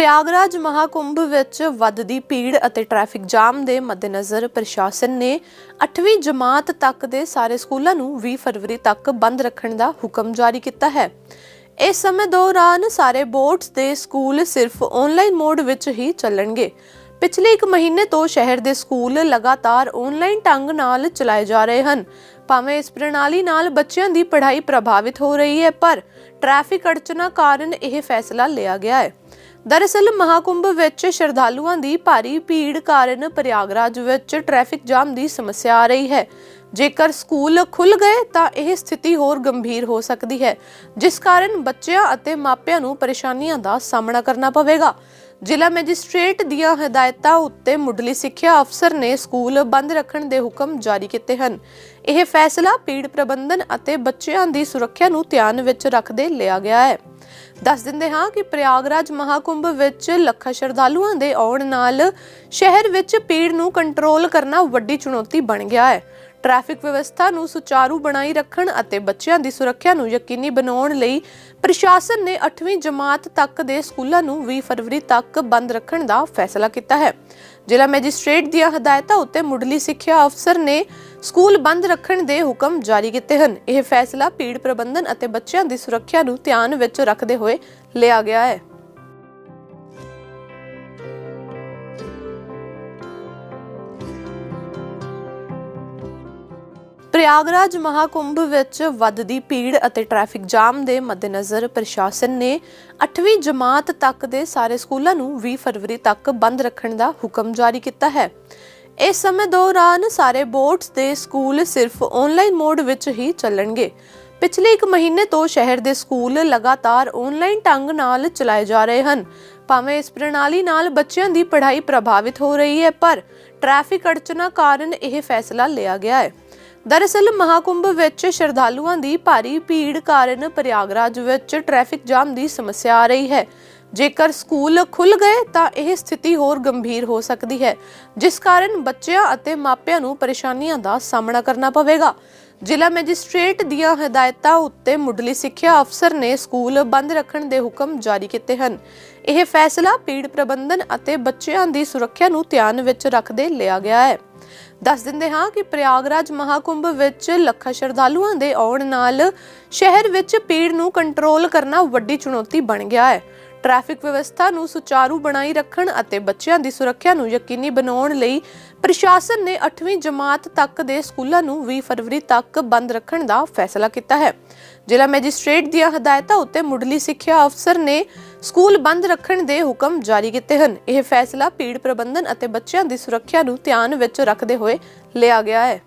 ਪ੍ਰਯਾਗਰਾਜ ਮਹਾਕੁੰਭ ਵਿੱਚ ਵੱਧਦੀ ਭੀੜ ਅਤੇ ਟ੍ਰੈਫਿਕ ਜਾਮ ਦੇ ਮੱਦੇਨਜ਼ਰ ਪ੍ਰਸ਼ਾਸਨ ਨੇ 8ਵੀਂ ਜਮਾਤ ਤੱਕ ਦੇ ਸਾਰੇ ਸਕੂਲਾਂ ਨੂੰ 20 ਫਰਵਰੀ ਤੱਕ ਬੰਦ ਰੱਖਣ ਦਾ ਹੁਕਮ ਜਾਰੀ ਕੀਤਾ ਹੈ। ਇਸ ਸਮੇਂ ਦੌਰਾਨ ਸਾਰੇ ਬੋਰਡਸ ਦੇ ਸਕੂਲ ਸਿਰਫ ਆਨਲਾਈਨ ਮੋਡ ਵਿੱਚ ਹੀ ਚੱਲਣਗੇ। ਪਿਛਲੇ 1 ਮਹੀਨੇ ਤੋਂ ਸ਼ਹਿਰ ਦੇ ਸਕੂਲ ਲਗਾਤਾਰ ਆਨਲਾਈਨ ਢੰਗ ਨਾਲ ਚਲਾਏ ਜਾ ਰਹੇ ਹਨ। ਭਾਵੇਂ ਇਸ ਪ੍ਰਣਾਲੀ ਨਾਲ ਬੱਚਿਆਂ ਦੀ ਪੜ੍ਹਾਈ ਪ੍ਰਭਾਵਿਤ ਹੋ ਰਹੀ ਹੈ, ਪਰ ਟ੍ਰੈਫਿਕ ਅੜਚਨਾਂ ਕਾਰਨ ਇਹ ਫੈਸਲਾ ਲਿਆ ਗਿਆ ਹੈ। ਦਰਅਸਲ ਮਹਾਕੁੰਭ ਵਿੱਚ ਸ਼ਰਧਾਲੂਆਂ ਦੀ ਭਾਰੀ ਭੀੜ ਕਾਰਨ ਪ੍ਰਯਾਗਰਾਜ ਵਿੱਚ ਟ੍ਰੈਫਿਕ ਜਾਮ ਦੀ ਸਮੱਸਿਆ ਆ ਰਹੀ ਹੈ। ਜੇਕਰ ਸਕੂਲ ਖੁੱਲ ਗਏ ਤਾਂ ਇਹ ਸਥਿਤੀ ਹੋਰ ਗੰਭੀਰ ਹੋ ਸਕਦੀ ਹੈ, ਜਿਸ ਕਾਰਨ ਬੱਚਿਆਂ ਅਤੇ ਮਾਪਿਆਂ ਨੂੰ ਪਰੇਸ਼ਾਨੀਆਂ ਦਾ ਸਾਹਮਣਾ ਕਰਨਾ ਪਵੇਗਾ। ਜ਼ਿਲ੍ਹਾ ਮੈਜਿਸਟ੍ਰੇਟ ਦੀਆਂ ਹਦਾਇਤਾਂ ਉੱਤੇ ਮੁੱਢਲੀ ਸਿੱਖਿਆ ਅਫਸਰ ਨੇ ਸਕੂਲ ਬੰਦ ਰੱਖਣ ਦੇ ਹੁਕਮ ਜਾਰੀ ਕੀਤੇ ਹਨ। ਇਹ ਫੈਸਲਾ ਭੀੜ ਪ੍ਰਬੰਧਨ ਅਤੇ ਬੱਚਿਆਂ ਦੀ ਸੁਰੱਖਿਆ ਨੂੰ ਧਿਆਨ ਵਿੱਚ ਰੱਖਦੇ ਲਿਆ ਗਿਆ ਹੈ। ਦੱਸ ਦਿੰਦੇ ਹਾਂ ਕਿ ਪ੍ਰਯਾਗਰਾਜ ਮਹਾਕੁੰਭ ਵਿੱਚ ਲੱਖਾਂ ਸ਼ਰਧਾਲੂਆਂ ਦੇ ਆਉਣ ਨਾਲ ਸ਼ਹਿਰ ਵਿੱਚ ਭੀੜ ਨੂੰ ਕੰਟਰੋਲ ਕਰਨਾ ਵੱਡੀ ਚੁਣੌਤੀ ਬਣ ਗਿਆ ਹੈ। ਟ੍ਰੈਫਿਕ ਵਿਵਸਥਾ ਨੂੰ ਸੁਚਾਰੂ ਬਣਾਈ ਰੱਖਣ ਅਤੇ ਬੱਚਿਆਂ ਦੀ ਸੁਰੱਖਿਆ ਨੂੰ ਯਕੀਨੀ ਬਣਾਉਣ ਲਈ ਪ੍ਰਸ਼ਾਸਨ ਨੇ 8ਵੀਂ ਜਮਾਤ ਤੱਕ ਦੇ ਸਕੂਲਾਂ ਨੂੰ 20 ਫਰਵਰੀ ਤੱਕ ਬੰਦ ਰੱਖਣ ਦਾ ਫੈਸਲਾ ਕੀਤਾ ਹੈ। ਜ਼ਿਲ੍ਹਾ ਮੈਜਿਸਟ੍ਰੇਟ ਦੀਆਂ ਹਦਾਇਤਾਂ ਉੱਤੇ ਮੁੱਢਲੀ ਸਿੱਖਿਆ ਅਫਸਰ ਨੇ ਸਕੂਲ ਬੰਦ ਰੱਖਣ ਦੇ ਹੁਕਮ ਜਾਰੀ ਕੀਤੇ ਹਨ। ਇਹ ਫੈਸਲਾ ਭੀੜ ਪ੍ਰਬੰਧਨ ਅਤੇ ਬੱਚਿਆਂ ਦੀ ਸੁਰੱਖਿਆ ਨੂੰ ਧਿਆਨ ਵਿੱਚ ਰੱਖਦੇ ਹੋਏ ਲਿਆ ਗਿਆ ਹੈ। ਪ੍ਰਯਾਗਰਾਜ ਮਹਾਕੁੰਭ ਵਿੱਚ ਵੱਧਦੀ ਭੀੜ ਅਤੇ ਟ੍ਰੈਫਿਕ ਜਾਮ ਦੇ ਮੱਦੇਨਜ਼ਰ ਪ੍ਰਸ਼ਾਸਨ ਨੇ 8ਵੀਂ ਜਮਾਤ ਤੱਕ ਦੇ ਸਾਰੇ ਸਕੂਲਾਂ ਨੂੰ 20 ਫਰਵਰੀ ਤੱਕ ਬੰਦ ਰੱਖਣ ਦਾ ਹੁਕਮ ਜਾਰੀ ਕੀਤਾ ਹੈ। ਇਸ ਸਮੇਂ ਦੌਰਾਨ ਸਾਰੇ ਬੋਰਡਸ ਦੇ ਸਕੂਲ ਸਿਰਫ ਆਨਲਾਈਨ ਮੋਡ ਵਿੱਚ ਹੀ ਚੱਲਣਗੇ। ਪਿਛਲੇ 1 ਮਹੀਨੇ ਤੋਂ ਸ਼ਹਿਰ ਦੇ ਸਕੂਲ ਲਗਾਤਾਰ ਆਨਲਾਈਨ ਢੰਗ ਨਾਲ ਚਲਾਏ ਜਾ ਰਹੇ ਹਨ। ਭਾਵੇਂ ਇਸ ਪ੍ਰਣਾਲੀ ਨਾਲ ਬੱਚਿਆਂ ਦੀ ਪੜ੍ਹਾਈ ਪ੍ਰਭਾਵਿਤ ਹੋ ਰਹੀ ਹੈ, ਪਰ ਟ੍ਰੈਫਿਕ ਅੜਚਨਾਂ ਕਾਰਨ ਇਹ ਫੈਸਲਾ ਲਿਆ ਗਿਆ ਹੈ। ਦਰਅਸਲ ਮਹਾਕੁੰਭ ਵਿੱਚ ਸ਼ਰਧਾਲੂਆਂ ਦੀ ਭਾਰੀ ਭੀੜ ਕਾਰਨ ਪ੍ਰਯਾਗਰਾਜ ਵਿੱਚ ਟ੍ਰੈਫਿਕ ਜਾਮ ਦੀ ਸਮੱਸਿਆ ਆ ਰਹੀ ਹੈ। ਜੇਕਰ ਸਕੂਲ ਖੁੱਲ ਗਏ ਤਾਂ ਇਹ ਸਥਿਤੀ ਹੋਰ ਗੰਭੀਰ ਹੋ ਸਕਦੀ ਹੈ, ਜਿਸ ਕਾਰਨ ਬੱਚਿਆਂ ਅਤੇ ਮਾਪਿਆਂ ਨੂੰ ਪਰੇਸ਼ਾਨੀਆਂ ਦਾ ਸਾਹਮਣਾ ਕਰਨਾ ਪਵੇਗਾ। ਜ਼ਿਲ੍ਹਾ ਮੈਜਿਸਟ੍ਰੇਟ ਦੀਆਂ ਹਦਾਇਤਾਂ ਉੱਤੇ ਮੁੱਢਲੀ ਸਿੱਖਿਆ ਅਫਸਰ ਨੇ ਸਕੂਲ ਬੰਦ ਰੱਖਣ ਦੇ ਹੁਕਮ ਜਾਰੀ ਕੀਤੇ ਹਨ। ਇਹ ਫੈਸਲਾ ਭੀੜ ਪ੍ਰਬੰਧਨ ਅਤੇ ਬੱਚਿਆਂ ਦੀ ਸੁਰੱਖਿਆ ਨੂੰ ਧਿਆਨ ਵਿੱਚ ਰੱਖਦੇ ਲਿਆ ਗਿਆ ਹੈ। ਦੱਸ ਦਿੰਦੇ ਹਾਂ ਕਿ ਪ੍ਰਯਾਗਰਾਜ ਮਹਾਕੁੰਭ ਵਿੱਚ ਲੱਖਾਂ ਸ਼ਰਧਾਲੂਆਂ ਦੇ ਆਉਣ ਨਾਲ ਸ਼ਹਿਰ ਵਿੱਚ ਭੀੜ ਨੂੰ ਕੰਟਰੋਲ ਕਰਨਾ ਵੱਡੀ ਚੁਣੌਤੀ ਬਣ ਗਿਆ ਹੈ। ਟ੍ਰੈਫਿਕ ਵਿਵਸਥਾ ਨੂੰ ਸੁਚਾਰੂ ਬਣਾਈ ਰੱਖਣ ਅਤੇ ਬੱਚਿਆਂ ਦੀ ਸੁਰੱਖਿਆ ਨੂੰ ਯਕੀਨੀ ਬਣਾਉਣ ਲਈ ਪ੍ਰਸ਼ਾਸਨ ਨੇ 8ਵੀਂ ਜਮਾਤ ਤੱਕ ਦੇ ਸਕੂਲਾਂ ਨੂੰ 20 ਫਰਵਰੀ ਤੱਕ ਬੰਦ ਰੱਖਣ ਦਾ ਫੈਸਲਾ ਕੀਤਾ ਹੈ। ਜ਼ਿਲ੍ਹਾ ਮੈਜਿਸਟ੍ਰੇਟ ਦੀਆਂ ਹਦਾਇਤਾਂ ਉੱਤੇ ਮੁੱਢਲੀ ਸਿੱਖਿਆ ਅਫਸਰ ਨੇ ਸਕੂਲ ਬੰਦ ਰੱਖਣ ਦੇ ਹੁਕਮ ਜਾਰੀ ਕੀਤੇ ਹਨ। ਇਹ ਫੈਸਲਾ ਭੀੜ ਪ੍ਰਬੰਧਨ ਅਤੇ ਬੱਚਿਆਂ ਦੀ ਸੁਰੱਖਿਆ ਨੂੰ ਧਿਆਨ ਵਿੱਚ ਰੱਖਦੇ ਹੋਏ ਲਿਆ ਗਿਆ ਹੈ।